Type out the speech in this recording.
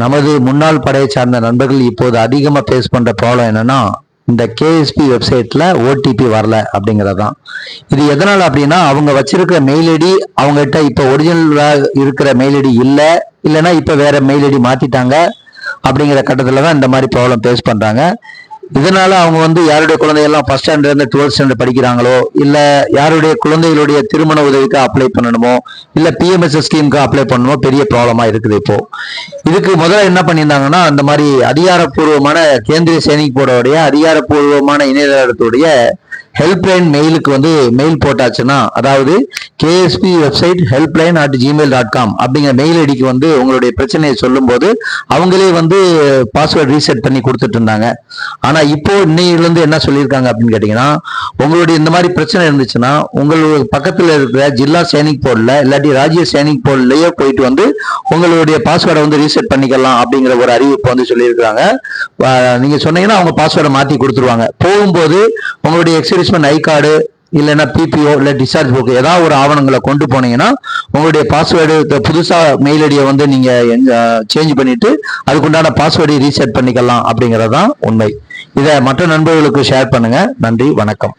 நமது முன்னாள் படையை சார்ந்த நண்பர்கள் இப்போது அதிகமாக ஃபேஸ் பண்ணுற ப்ராப்ளம் என்னன்னா இந்த கேஎஸ்பி வெப்சைட்டில் ஓடிபி வரல அப்படிங்கிறது தான். இது எதனால் அப்படின்னா அவங்க வச்சிருக்கிற மெயில் ஐடி அவங்ககிட்ட இப்போ ஒரிஜினலாக இருக்கிற மெயில் ஐடி இல்லை இல்லைன்னா இப்போ வேற மெயில் ஐடி மாற்றிட்டாங்க அப்படிங்கிற கட்டத்தில் தான் இந்த மாதிரி ப்ராப்ளம் ஃபேஸ் பண்ணுறாங்க இதனால அவங்க வந்து யாருடைய குழந்தையெல்லாம் ஃபர்ஸ்ட் ஸ்டாண்டர்ட் இருந்து டுவெல்த் ஸ்டாண்டர்ட் படிக்கிறாங்களோ இல்லை யாருடைய குழந்தைகளுடைய திருமண உதவிக்கு அப்ளை பண்ணணுமோ இல்லை பிஎம்எஸ்எஸ் ஸ்கீமுக்கு அப்ளை பண்ணணுமோ பெரிய ப்ராப்ளமாக இருக்குது இப்போ. இதுக்கு முதல்ல என்ன பண்ணியிருந்தாங்கன்னா அந்த மாதிரி அதிகாரப்பூர்வமான கேந்திரிய சேனிக் போர்டோடைய அதிகாரப்பூர்வமான இணையதளத்துடைய ஹெல்ப்லைன் மெயிலுக்கு வந்து மெயில் போட்டாச்சுன்னா அதாவது KSP website helpline at Gmail dot com அப்படிங்கிற மெயில் ஐடிக்கு வந்து உங்களுடைய பிரச்சனையை சொல்லும்போது அவங்களே வந்து பாஸ்வேர்ட் ரீசெட் பண்ணி கொடுத்துட்டு இருந்தாங்க. ஆனால் இப்போ இன்னையிலேருந்து என்ன சொல்லியிருக்காங்க அப்படின்னு கேட்டிங்கன்னா உங்களுடைய இந்த மாதிரி பிரச்சனை இருந்துச்சுன்னா உங்களுடைய பக்கத்தில் இருக்கிற ஜில்லா சேனிக் போர்டில் இல்லாட்டி ராஜ்ய சேனிக் போர்ட்லேயோ போயிட்டு வந்து உங்களுடைய பாஸ்வேர்டை வந்து ரீசெட் பண்ணிக்கலாம் அப்படிங்கிற ஒரு அறிவிப்பு வந்து சொல்லியிருக்காங்க நீங்கள் சொன்னீங்கன்னா அவங்க பாஸ்வேர்டை மாற்றி கொடுத்துருவாங்க. போகும்போது உங்களுடைய எக்ஸிபிஷன் ஐ கார்டு இல்லைன்னா பிபிஓ இல்லை டிஸ்சார்ஜ் புக் ஏதாவது ஒரு ஆவணங்களை கொண்டு போனீங்கன்னா உங்களுடைய பாஸ்வேர்டு புதுசா மெயில் ஐடியை வந்து நீங்க சேஞ்ச் பண்ணிட்டு அதுக்குண்டான பாஸ்வேர்டை ரீசெட் பண்ணிக்கலாம் அப்படிங்கிறது தான் உண்மை. இதை மற்ற நண்பர்களுக்கு ஷேர் பண்ணுங்க. நன்றி வணக்கம்.